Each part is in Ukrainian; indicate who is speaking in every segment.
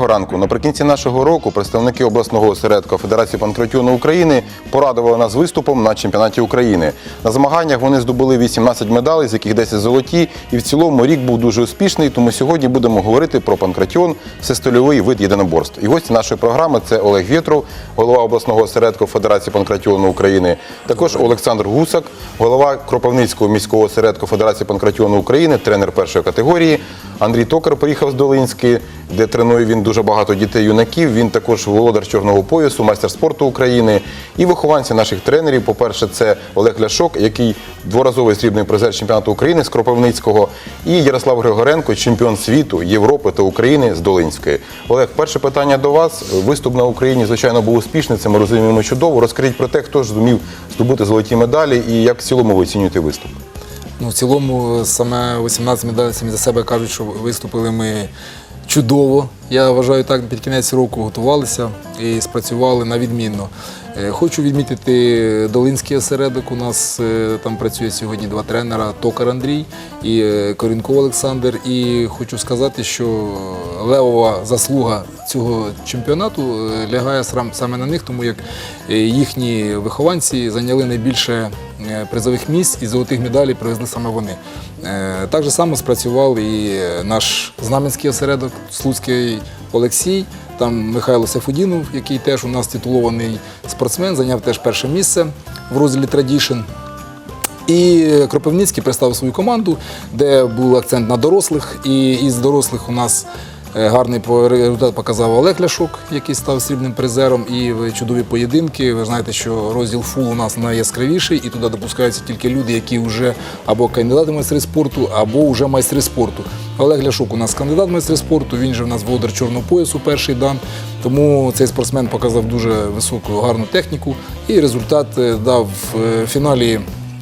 Speaker 1: Доброго ранку. Наприкінці нашого року представники обласного осередку Федерації панкратіону України порадували нас виступом на чемпіонаті України. На змаганнях вони здобули 18 медалей, з яких 10 золоті. І в цілому рік був дуже успішний. Тому сьогодні будемо говорити про панкратіон, всестильовий вид єдиноборств. І гості нашої програми це Олег Вєтров, голова обласного осередку Федерації панкратіону України. Також Олександр Гусак, голова Кропивницького міського осередку Федерації панкратіону України, тренер першої категорії. Андрій Токар приїхав з Долинської, де тренує він дуже багато дітей юнаків. Він також володар чорного поясу, майстер спорту України. І вихованці наших тренерів. По-перше, це Олег Ляшок, який дворазовий срібний призер чемпіонату України з Кропивницького, і Ярослав Григоренко, чемпіон світу, Європи та України з Долинської. Олег, перше питання до вас. Виступ на Україні, звичайно, був успішний. Це ми розуміємо чудово. Розкажіть про те, хто ж зумів здобути золоті медалі і як в цілому ви оцінюєте виступ.
Speaker 2: Ну, в цілому, саме 18 медалей самі за себе кажуть, що виступили ми чудово. Я вважаю, так під кінець року готувалися і спрацювали на відмінно. Е, Хочу відмітити Долинський осередок. У нас е, там працює сьогодні два тренера Токар Андрій і е, Корінков Олександр. І хочу сказати, що левова заслуга цього чемпіонату лягає саме на них, тому як їхні вихованці зайняли найбільше призових місць і золотих медалей привезли саме вони. Так само спрацював і наш знаменський осередок Слуцький Олексій. Там Михайло Сафудінов, який теж у нас титулований спортсмен, зайняв теж перше місце в розділі Традішн. І Кропивницький представив свою команду, де був акцент на дорослих. І із дорослих у нас гарний по- результат показав Олег Ляшок, який став срібним призером. І чудові поєдинки. Ви знаєте, що розділ фул у нас найяскравіший, і туди допускаються тільки люди, які вже або кандидати майстри спорту, або вже майстри спорту. Олег Ляшок у нас кандидат майстри спорту, він же в нас володар чорного поясу перший дан. Тому цей спортсмен показав дуже високу гарну техніку. І результат е, дав в фіналі.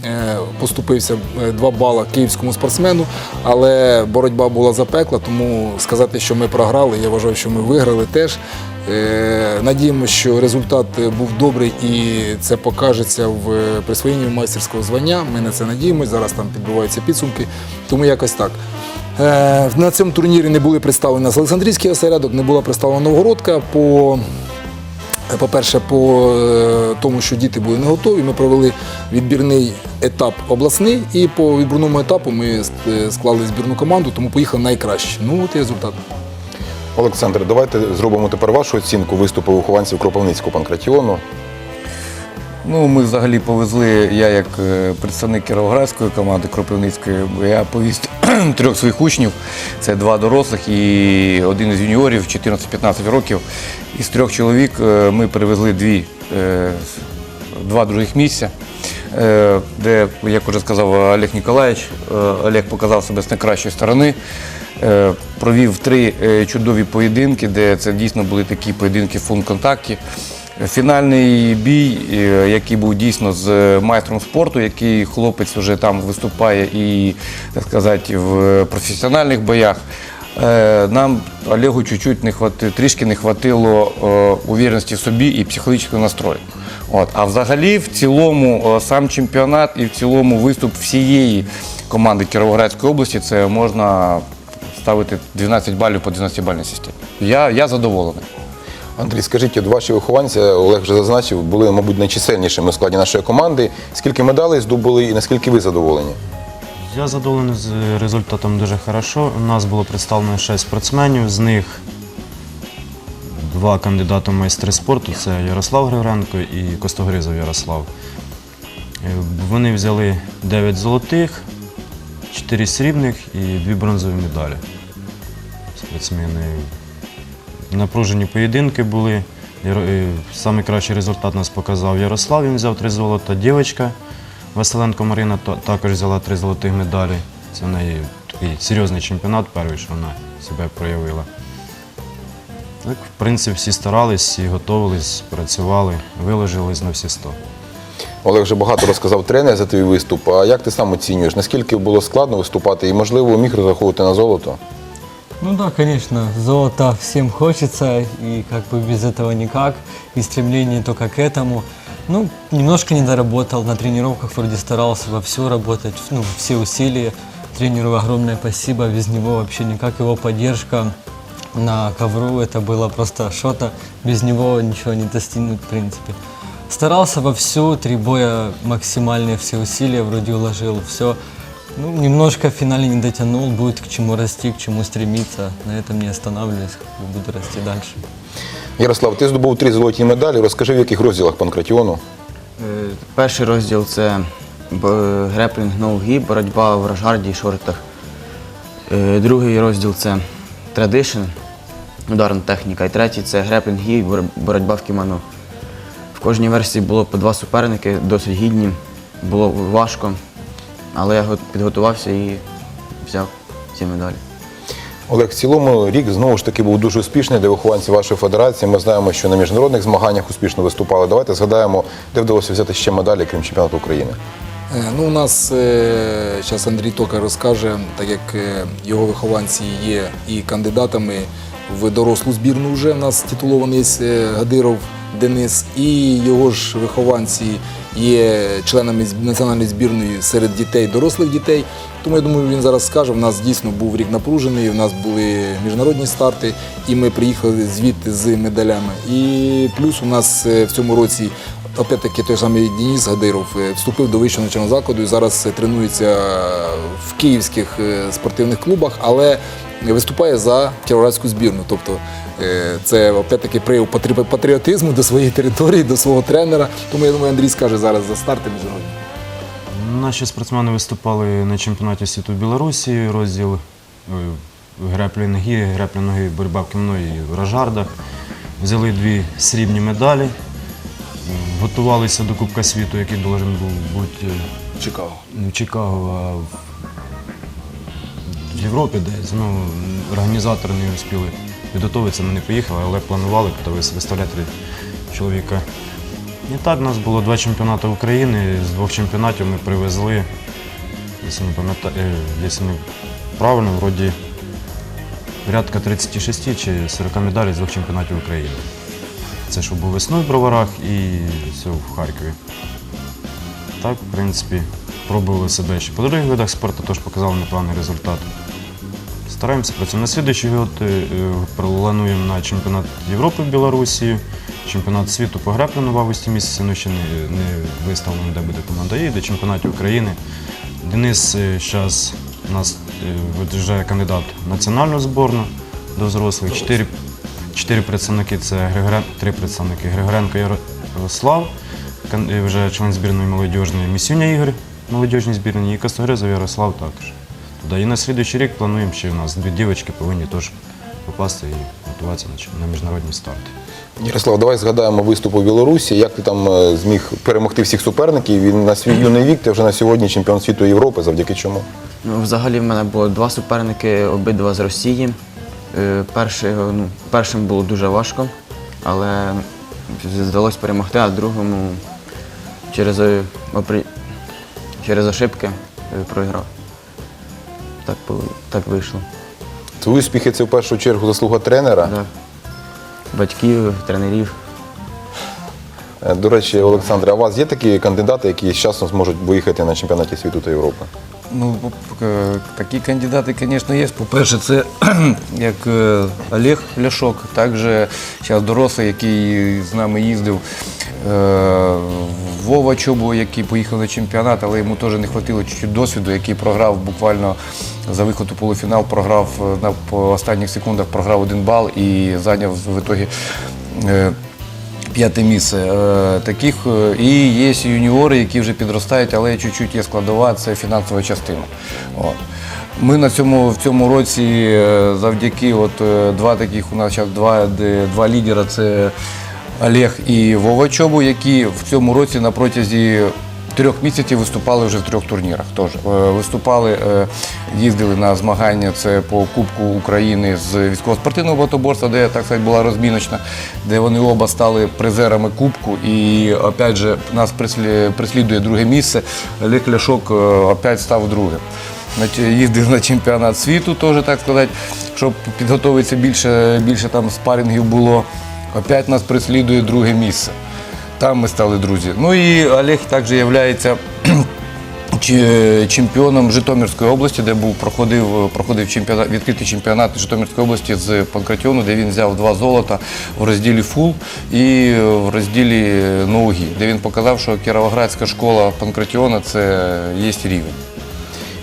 Speaker 2: Е, Поступився е, два бала київському спортсмену, але боротьба була запекла, тому сказати, що ми програли, я вважаю, що ми виграли теж. Е, Надіємося, що результат був добрий і це покажеться в присвоєнні майстерського звання. Ми на це надіємося. Зараз там підбиваються підсумки, тому якось так. На цьому турнірі не були представлені Олександрійський осередок, не була представлена Новгородка по по-перше, по е, тому, що діти були не готові, ми провели відбірний етап обласний, і по відбірному етапу ми е, склали збірну команду, тому поїхали найкраще. Ну от і результат.
Speaker 1: Олександр, давайте зробимо тепер вашу оцінку виступу вихованців Кропивницького панкратіону.
Speaker 3: Ну, ми взагалі повезли, я як е, представник Кіровоградської команди Кропивницької, я повіз трьох своїх учнів. Це два дорослих і один із юніорів 14-15 років. Із трьох чоловік е, ми привезли дві, е, два других місця, е, де, як вже сказав Олег Ніколаєвич, Олег показав себе з найкращої сторони. Провів три чудові поєдинки, де це дійсно були такі поєдинки в функонтакті. Фінальний бій, який був дійсно з майстром спорту, який хлопець вже там виступає і, так сказати, в професіональних боях. Е, Нам Олегу чуть-чуть не хвати, трішки не хватило е, увіреності в собі і психологічного настрою. От. А взагалі, в цілому, е, сам чемпіонат і в цілому виступ всієї команди Кіровоградської області це можна ставити 12 балів по 12-бальній системі. Я, я задоволений.
Speaker 1: Андрій, скажіть, от ваші вихованці, Олег вже зазначив, були, мабуть, найчисельнішими у складі нашої команди. Скільки медалей здобули і наскільки ви задоволені?
Speaker 4: Я задоволений з результатом дуже хорошо. У нас було представлено 6 спортсменів, з них два кандидати в майстри спорту це Ярослав Григоренко і Костогризов Ярослав. Е, Вони взяли 9 золотих, 4 срібних і 2 бронзові медалі. Спортсмени. Напружені поєдинки були. Яро- е, результат нас показав Ярослав, він взяв 3 золота. Дівчинка Василенко Марина та- також взяла 3 золотих медалі. Це в неї такий серйозний чемпіонат, перший, що вона себе проявила. Так, в принципі, всі старались, всі готувались, працювали, виложились на всі 100.
Speaker 1: Олег вже багато розказав тренер за твій виступ. А як ти сам оцінюєш? Наскільки було складно виступати і, можливо, міг розраховувати на золото?
Speaker 5: Ну да, конечно, золото всем хочется, и как бы без этого никак, и стремление только к этому. Ну, немножко не доработал, на тренировках вроде старался во все работать, ну, все усилия. Тренеру огромное спасибо, без него вообще никак, его поддержка на ковру. Это было просто что-то, без него ничего не достигнуть, в принципе. Старался вовсю, три боя максимальные все усилия, вроде уложил все. Ну, немножко в финале не дотянул, будет к чему расти, к чему стремиться. На этом не останавливаюсь, буду расти дальше.
Speaker 1: Ярослав, ти здобув три золоті медалі. Розкажи, в яких розділах панкратіону?
Speaker 6: Е, Перший розділ це греплінг ноугі, боротьба в ражгарді і шортах. Е, Другий розділ це традишн, ударна техніка. І третій це греплінг і боротьба в кімоно. В кожній версії було по два суперники, досить гідні, було важко, але я підготувався і взяв ці медалі.
Speaker 1: Олег, в цілому рік знову ж таки був дуже успішний для вихованців вашої федерації. Ми знаємо, що на міжнародних змаганнях успішно виступали. Давайте згадаємо, де вдалося взяти ще медалі, крім чемпіонату України.
Speaker 2: Е, Ну, у нас зараз Андрій Тока розкаже, так як е, його вихованці є і кандидатами в дорослу збірну вже. У нас титулований е, Гадиров Денис, і його ж вихованці є членами національної збірної серед дітей, дорослих дітей. Тому я думаю, він зараз скаже. У нас дійсно був рік напружений, у нас були міжнародні старти, і ми приїхали звідти з медалями. І плюс у нас е, в цьому році Опять-таки той самий Денис Гадиров е, вступив до вищого навчального закладу і зараз е, тренується в київських спортивних клубах, але виступає за кіровоградську збірну. Тобто е, це опять-таки патрі- патріотизму до своєї території, до свого тренера. Тому я думаю, Андрій скаже зараз за старти міжнародні.
Speaker 4: Наші спортсмени виступали на чемпіонаті світу в Білорусі, розділ е, греплінги, греплінги, боротьба в кімно і в ражардах. Взяли дві срібні медалі, готувалися до Кубка світу, який должен був бути е,
Speaker 2: Чикаго.
Speaker 4: в Чикаго, а в, Європі десь. Ну, організатори не успіли підготуватися, ми не поїхали, але планували тут виставляти чоловіка. І так, у нас було два чемпіонати України. З двох чемпіонатів ми привезли, якщо не пам'ятаю, е, якщо не правильно, вроді порядка 36 чи 40 медалей з двох чемпіонатів України. Це що був весною в Броварах і все в Харкові. Так, в принципі, пробували себе ще по других видах спорту, теж показали непоганий результат. Стараємося працюємо. На слідуючий год е, е, плануємо на чемпіонат Європи в Білорусі, чемпіонат світу по грепліну в августі місяці, ну ще не, не виставлено, де буде команда і до чемпіонатів України. Денис зараз у нас е, вже кандидат в національну зборну до взрослих. Чотири, чотири представники це Григорен, три представники Григоренко Ярослав, е, вже член збірної молодіжної Місюня Ігор, молодіжній збірні, і Костогризов Ярослав також. Туди. І на слідуючий рік плануємо ще у нас дві дівчатки повинні теж попасти і готуватися на міжнародні старти.
Speaker 1: Ярослав, давай згадаємо виступ у Білорусі. Як ти там е, зміг перемогти всіх суперників? Він на свій юний вік, ти вже на сьогодні чемпіон світу Європи. Завдяки чому?
Speaker 6: Ну, взагалі в мене було два суперники, обидва з Росії. Е, Перший, ну, першим було дуже важко, але вдалося перемогти, а другому через, е, через ошибки е, програв. Так, так вийшло.
Speaker 1: Твої успіхи це в першу чергу заслуга тренера.
Speaker 6: Да. Батьків, тренерів.
Speaker 1: Е, До речі, Олександре, а у вас є такі кандидати, які з часом зможуть виїхати на чемпіонаті світу та Європи?
Speaker 3: Ну, е, такі кандидати, звісно, є. По-перше, це як е, Олег Ляшок, також зараз дорослий, який з нами їздив. е, Вова Чобо, який поїхав на чемпіонат, але йому теж не вистачило чуть-чуть досвіду, який програв буквально за виход у полуфінал, програв е, на останніх секундах, програв один бал і зайняв в ітогі е, П'яте місце. Е, Таких е, і є юніори, які вже підростають, але чуть-чуть є складова, це фінансова частина. Ми на цьому в цьому році е, завдяки от два таких у нас зараз два, два лідера це Олег і Вова Чобу, які в цьому році на протязі трьох місяців виступали вже в трьох турнірах. Тож е, виступали, е, їздили на змагання це по Кубку України з військово-спортивного багатоборства, де так сказати, була розміночна, де вони оба стали призерами Кубку. І опять же нас прислідує друге місце. Олег Ляшок е, опять став другим. Їздив на чемпіонат світу, теж так сказати, щоб підготуватися більше, більше там спарінгів було. Опять нас прислідує друге місце. Там ми стали друзі. Ну і Олег також є чемпіоном Житомирської області, де був проходив, проходив чемпіонат, відкритий чемпіонат Житомирської області з панкратіону, де він взяв два золота в розділі фул і в розділі ноугі, де він показав, що Кіровоградська школа панкратіона це є рівень.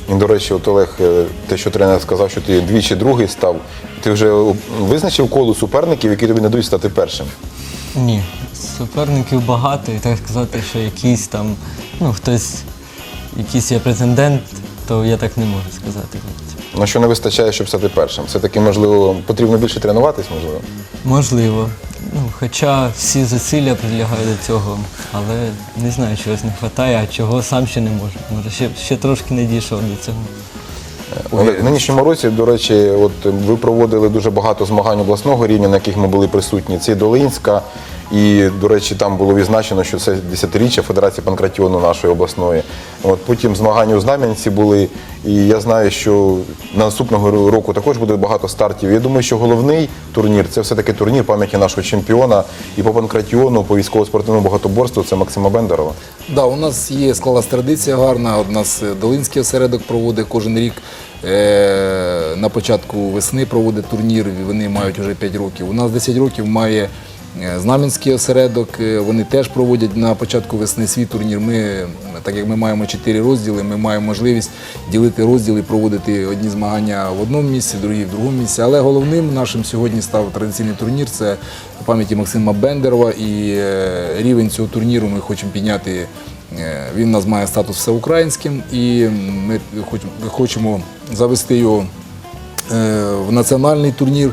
Speaker 1: І, до речі, от Олег, е, те, що тренер сказав, що ти двічі другий став, ти вже визначив коло суперників, які тобі не дають стати першим.
Speaker 5: Ні, суперників багато, і так сказати, що якийсь там, ну хтось, якийсь є претендент, то я так не можу сказати.
Speaker 1: На що не вистачає, щоб стати першим? Все-таки, можливо, потрібно більше тренуватись, можливо.
Speaker 5: Можливо. Ну, хоча всі зусилля прилягають до цього, але не знаю, чогось не вистачає, а чого сам ще не можу. Може, ще, ще трошки не дійшов до цього.
Speaker 1: Олег, в нинішньому році, до речі, от ви проводили дуже багато змагань обласного рівня, на яких ми були присутні. Це Долинська. І, до речі, там було відзначено, що це десятиріччя Федерації панкратіону нашої обласної. От потім змагання у Знам'янці були. І я знаю, що наступного року також буде багато стартів. Я думаю, що головний турнір це все-таки турнір пам'яті нашого чемпіона і по панкратіону, по військово-спортивному багатоборству це Максима Бендерова.
Speaker 2: Да, у нас є склалась традиція гарна. У нас е, Долинський осередок проводить кожен рік. Е, на початку весни проводить турнір, вони мають вже 5 років. У нас 10 років має Знам'янський осередок, е, вони теж проводять на початку весни свій турнір. Ми, е, так як ми маємо 4 розділи, ми маємо можливість ділити розділи, проводити одні змагання в одному місці, другі в другому місці. Але головним нашим сьогодні став традиційний турнір це пам'яті Максима Бендерова. І е, рівень цього турніру ми хочемо підняти. Е, Він у нас має статус всеукраїнським, і ми хочемо завести його е, в національний турнір.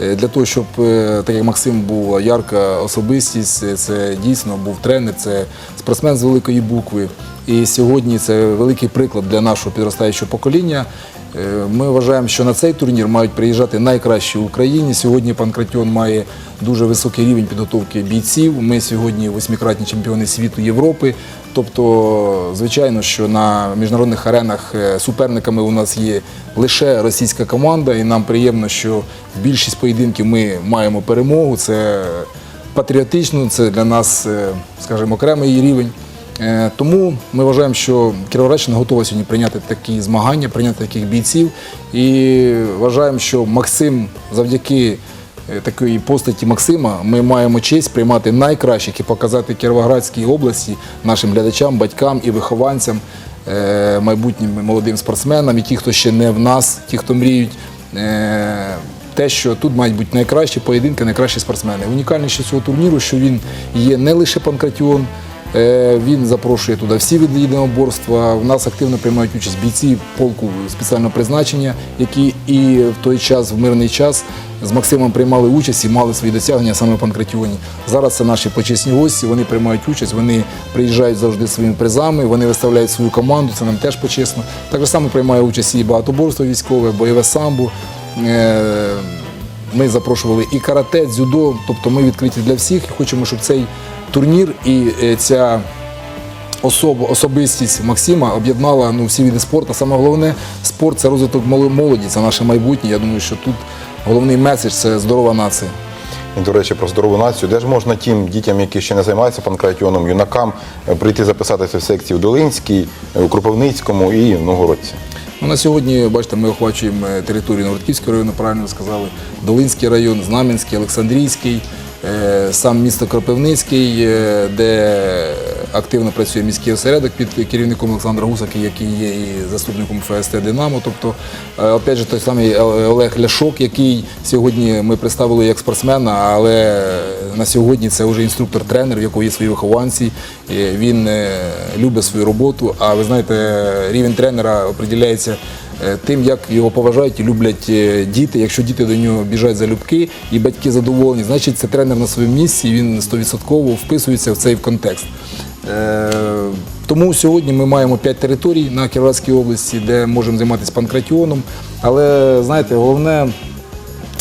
Speaker 2: Е, Для того, щоб е, так як Максим був ярка особистість, е, це дійсно був тренер, це спортсмен з великої букви. І сьогодні це великий приклад для нашого підростаючого покоління. Е, Ми вважаємо, що на цей турнір мають приїжджати найкращі в Україні. Сьогодні Панкратіон має дуже високий рівень підготовки бійців. Ми сьогодні восьмикратні чемпіони світу Європи. Тобто, звичайно, що на міжнародних аренах е, суперниками у нас є лише російська команда, і нам приємно, що більшість поєдинків ми маємо перемогу. Це патріотично, це для нас, е, скажімо, окремий рівень. Е, Тому ми вважаємо, що Кіровоградщина готова сьогодні прийняти такі змагання, прийняти таких бійців. І вважаємо, що Максим завдяки е, такої постаті Максима ми маємо честь приймати найкращих і показати Кіровоградській області нашим глядачам, батькам і вихованцям, е, майбутнім молодим спортсменам, і ті, хто ще не в нас, ті, хто мріють. Те, що тут мають бути найкращі поєдинки, найкращі спортсмени. Унікальність цього турніру, що він є не лише панкратіон, Він запрошує туди всі види єдиноборства. В нас активно приймають участь бійці полку спеціального призначення, які і в той час, в мирний час, з Максимом приймали участь і мали свої досягнення саме в панкратіоні. Зараз це наші почесні гості, вони приймають участь, вони приїжджають завжди своїми призами, вони виставляють свою команду, це нам теж почесно. Так само приймає участь і багатоборство військове, бойове самбо. Е, ми запрошували і карате, дзюдо, тобто ми відкриті для всіх і хочемо, щоб цей турнір і е, ця особа, особистість Максима об'єднала ну, всі види спорту. Саме головне, спорт це розвиток молоді, це наше майбутнє. Я думаю, що тут головний меседж це здорова нація.
Speaker 1: І, до речі, про здорову націю. Де ж можна тим дітям, які ще не займаються панкратіоном, юнакам, е, прийти записатися в секції в Долинській, е, у Кропивницькому і в Новгородці?
Speaker 2: Ну, на сьогодні, бачите, ми охвачуємо територію Новородківського району, правильно сказали, Долинський район, Знам'янський, Олександрійський, сам місто Кропивницький, е, де активно працює міський осередок під керівником Олександра Гусаки, який є і заступником ФСТ Динамо. Тобто, е, опять же, той самий Олег Ляшок, який сьогодні ми представили як спортсмена, але на сьогодні це вже інструктор-тренер, в якого є свої вихованці. Він е, любить свою роботу. А ви знаєте, рівень тренера определяється е, тим, як його поважають і люблять е, діти. Якщо діти до нього біжать залюбки і батьки задоволені, значить це тренер на своєму місці. Він 100% вписується в цей контекст. Е, Тому сьогодні ми маємо 5 територій на Кіровоградській області, де можемо займатися панкратіоном. Але знаєте, головне,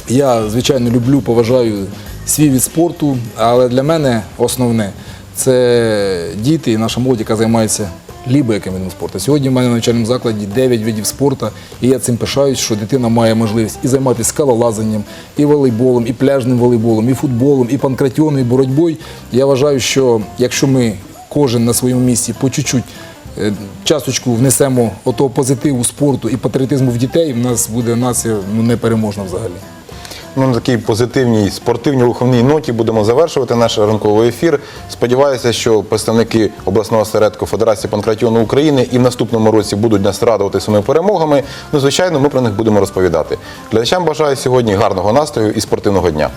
Speaker 2: я, звичайно, люблю, поважаю свій від спорту, але для мене основне це діти і наша молодь, яка займається лібо яким видом спорту. Сьогодні в мене в навчальному закладі 9 видів спорту, і я цим пишаюсь, що дитина має можливість і займатися скалолазанням, і волейболом, і пляжним волейболом, і футболом, і панкратіоном, і боротьбою. Я вважаю, що якщо ми кожен на своєму місці по чуть-чуть е, часточку внесемо отого позитиву спорту і патріотизму в дітей, в нас буде нація ну, непереможна взагалі.
Speaker 1: Ну, на такій позитивній спортивній руховній ноті будемо завершувати наш ранковий ефір. Сподіваюся, що представники обласного осередку Федерації панкратіону України і в наступному році будуть нас радувати своїми перемогами. Ну, звичайно, ми про них будемо розповідати. Глядачам бажаю сьогодні гарного настрою і спортивного дня.